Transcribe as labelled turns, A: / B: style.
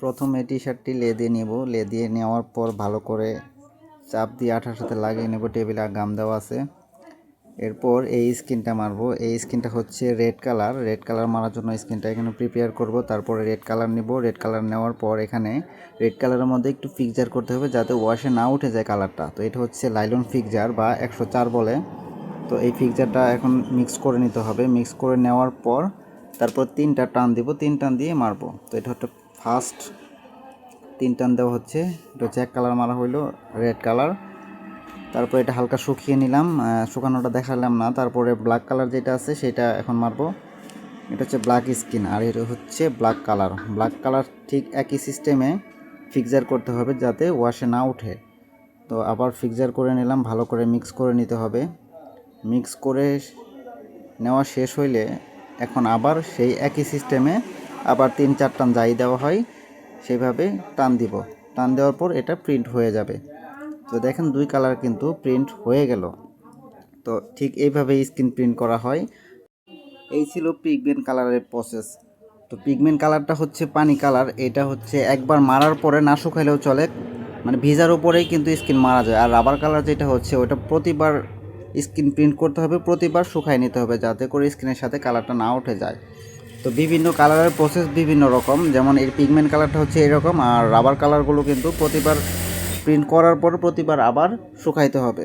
A: প্রথমে টি শার্টটি লে দিয়ে নেব। লে দিয়ে নেওয়ার পর ভালো করে চাপ দিয়ে আঠার সাথে লাগিয়ে নেব। টেবিলে গাম দেওয়া আছে। এরপর এই স্কিনটা মারবো। এই স্কিনটা হচ্ছে রেড কালার। রেড কালার মারার জন্য স্কিনটা এখানে প্রিপেয়ার করব। তারপরে রেড কালার নিব। রেড কালার নেওয়ার পর এখানে রেড কালারের মধ্যে একটু ফিক্সার করতে হবে যাতে ওয়াশে না উঠে যায় কালারটা। তো এটা হচ্ছে লাইলন ফিক্সার বা একশো চার বলে। তো এই ফিক্সারটা এখন মিক্স করে নিতে হবে। মিক্স করে নেওয়ার পর তারপর তিনটা টান দিব। তিন টান দিয়ে মারবো। তো এটা হচ্ছে ফার্স্ট তিন টান দেওয়া হচ্ছে। এটা হচ্ছে এক কালার মারা হইল, রেড কালার। তারপর এটা হালকা শুকিয়ে নিলাম শুকানোটা দেখালাম না। তারপরে ব্ল্যাক কালার যেটা আছে সেটা এখন মারবো। এটা হচ্ছে ব্ল্যাক স্কিন, আর এটা হচ্ছে ব্ল্যাক কালার। ব্ল্যাক কালার ঠিক একই সিস্টেমে ফিক্সার করতে হবে যাতে ওয়াশে না ওঠে তো আবার ফিক্সার করে নিলাম, ভালো করে মিক্স করে নিতে হবে। মিক্স করে নেওয়া শেষ হইলে এখন আবার সেই একই সিস্টেমে আবার তিন, চার টান যাই দেওয়া হয়, সেভাবে টান দিব। টান দেওয়ার পর এটা প্রিন্ট হয়ে যাবে। তো দেখেন দুই কালার কিন্তু প্রিন্ট হয়ে গেল। তো ঠিক এইভাবে স্ক্রিন প্রিন্ট করা হয়। এই ছিল পিগমেন্ট কালারের প্রসেস তো পিগমেন্ট কালারটা হচ্ছে পানি কালার এটা হচ্ছে একবার মারার পরে না শুকাইলেও চলে। মানে ভিজার উপরেই কিন্তু স্কিন মারা যায়। আর রাবার কালার যেটা হচ্ছে, ওটা প্রতিবার স্কিন প্রিন্ট করতে হবে, প্রতিবার শুকাই নিতে হবে, যাতে করে স্কিনের সাথে কালারটা না উঠে যায়। তো বিভিন্ন কালারের প্রসেস বিভিন্ন রকম। যেমন এর পিগমেন্ট কালারটা হচ্ছে এরকম আর রাবার কালারগুলো কিন্তু প্রতিবার প্রিন্ট করার পর প্রতিবার আবার শুকাইতে হবে।